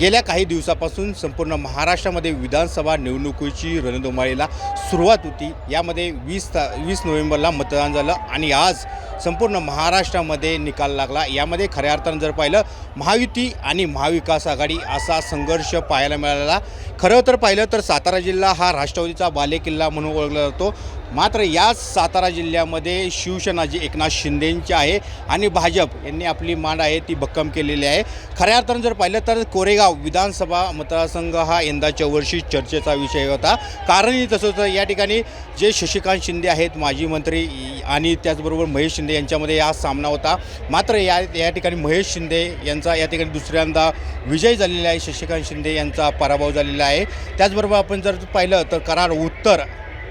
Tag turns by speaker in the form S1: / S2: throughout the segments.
S1: गेल्या काही दिवसापासून संपूर्ण महाराष्ट्रामध्ये विधानसभा निवडणुकीची रणधुमाळीला सुरुवात होती. यामध्ये वीस ता वीस नोव्हेंबरला मतदान झालं आणि आज संपूर्ण महाराष्ट्रामध्ये निकाल लागला. यामध्ये खऱ्या अर्थानं जर पाहिलं महायुती आणि महाविकास आघाडी असा संघर्ष पाहायला मिळाला. खरं तर पाहिलं तर सातारा जिल्हा हा राष्ट्रवादीचा बालेकिल्ला म्हणून ओळखला जातो. मात्र याच सातारा जिल्ह्यामध्ये शिवसेना जी एकनाथ शिंदेंची आहे आणि भाजप यांनी आपली मांड आहे ती भक्कम केलेली आहे. खऱ्या अर्थानं जर पाहिलं तर कोरेगाव विधानसभा मतदारसंघ हा यंदाच्या वर्षी चर्चेचा विषय होता. कारणही तसं या ठिकाणी जे शशिकांत शिंदे आहेत माजी मंत्री आणि त्याचबरोबर महेश शिंदे यांच्यामध्ये हा सामना होता. मात्र या या ठिकाणी महेश शिंदे यांचा या ठिकाणी दुसऱ्यांदा विजय झालेला आहे. शशिकांत शिंदे यांचा पराभव झालेला आहे. त्याचबरोबर आपण जर पाहिलं तर करार उत्तर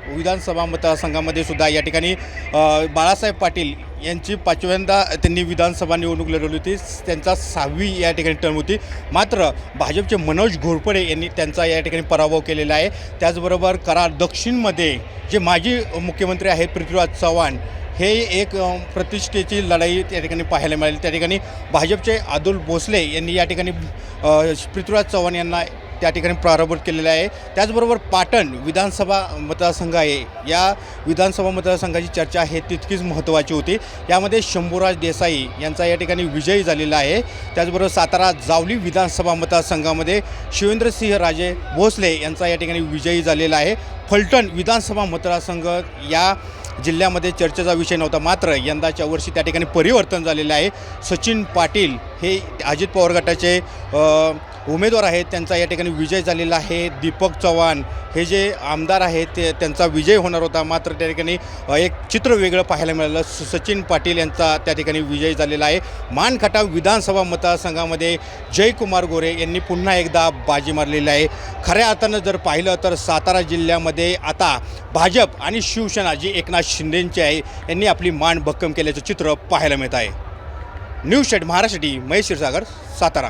S1: विधानसभा मतदारसंघामध्ये सुद्धा या ठिकाणी बाळासाहेब पाटील यांची पाचव्यांदा त्यांनी विधानसभा निवडणूक लढवली होती. त्यांचा सहावी या ठिकाणी टर्म होती. मात्र भाजपचे मनोज घोरपडे यांनी त्यांचा या ठिकाणी पराभव केलेला आहे. त्याचबरोबर कराड दक्षिणमध्ये जे माजी मुख्यमंत्री आहेत पृथ्वीराज चव्हाण हे एक प्रतिष्ठेची लढाई त्या ठिकाणी पाहायला मिळाली. त्या ठिकाणी भाजपचे आदुल भोसले यांनी या ठिकाणी पृथ्वीराज चव्हाण यांना त्या ठिकाणी प्रारंभ केलेला आहे. त्याचबरोबर पाटण विधानसभा मतदारसंघ आहे. या विधानसभा मतदारसंघाची चर्चा हे तितकीच महत्त्वाची होती. यामध्ये शंभूराज देसाई यांचा या ठिकाणी विजयी झालेला आहे. त्याचबरोबर सातारा जावली विधानसभा मतदारसंघामध्ये शिवेंद्रसिंह राजे भोसले यांचा या ठिकाणी विजयी झालेला आहे. फलटण विधानसभा मतदारसंघ या जिल्ह्यामध्ये चर्चेचा विषय नव्हता. मात्र यंदाच्या वर्षी त्या ठिकाणी परिवर्तन झालेलं आहे. सचिन पाटील हे अजित पवार गटाचे उमेदवार आहेत त्यांचा या ठिकाणी विजय झालेला आहे. दीपक चव्हाण हे जे आमदार आहेत ते त्यांचा विजय होणार होता. मात्र त्या ठिकाणी एक चित्र वेगळं पाहायला मिळालं. सचिन पाटील यांचा त्या ठिकाणी विजय झालेला आहे. मानखटाव विधानसभा मतदारसंघामध्ये जयकुमार गोरे यांनी पुन्हा एकदा बाजी मारलेली आहे. खऱ्या अर्थानं जर पाहिलं तर सातारा जिल्ह्यामध्ये आता भाजप आणि शिवसेना जी एकनाथ शिंदेंची आहे यांनी आपली मान भक्कम केल्याचं चित्र पाहायला मिळत आहे. न्यूज शेट महाराष्ट्रासाठी महेश क्षीरसागर सातारा.